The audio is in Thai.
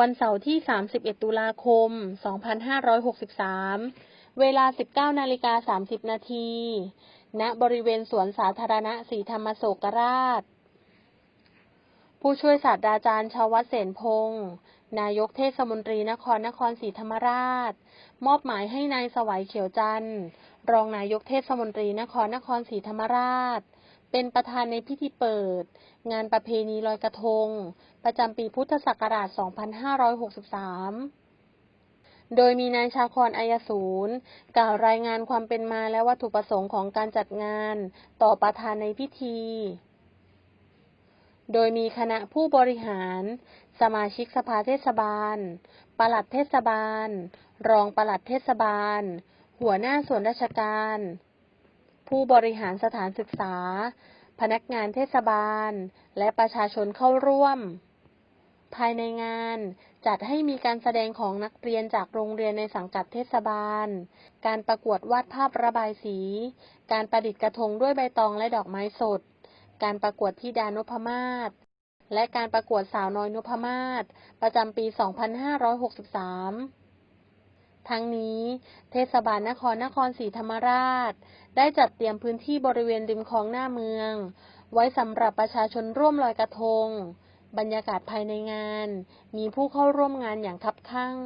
วันเสาร์ที่ 31 ตุลาคม 2563 เวลา 19 นาฬิกา 30 นาที ณ บริเวณสวนสาธารณะศรีธรรมโศกราช ผู้ช่วยศาสตราจารย์ชาววัดเสนพงศ์นายกเทศมนตรีนครนครศรีธรรมราช มอบหมายให้นายสวัยเขียวจันทร์ รองนายกเทศมนตรีนครนครศรีธรรมราช เป็นประธานในพิธีเปิด งานประเพณีลอยกระทง ประจำปีพุทธศักราช 2563 โดยมีนายชาคอนอายสูรกล่าวรายงานความเป็นมาและวัตถุประสงค์ของการจัดงานต่อประธานในพิธี โดยมีคณะผู้บริหาร สมาชิกสภาเทศบาล ปลัดเทศบาล รองปลัดเทศบาล หัวหน้าส่วนราชการ ผู้บริหารสถานศึกษา พนักงานเทศบาล และประชาชนเข้าร่วม ภายในงานจัดให้มีการแสดงของนักเรียนจากโรงเรียนในสังกัดเทศบาล การประกวดวาดภาพระบายสี การประดิษฐ์กระทงด้วยใบตองและดอกไม้สด การประกวดธิดานพมาศและการประกวดสาวน้อยนพมาศประจำปี 2563 ทั้งนี้เทศบาลนครนครศรีธรรมราช ได้จัดเตรียมพื้นที่บริเวณริมคลองหน้าเมือง ไว้สำหรับประชาชนร่วมลอยกระทง บรรยากาศภายในงาน มีผู้เข้าร่วมงานอย่างคับคั่ง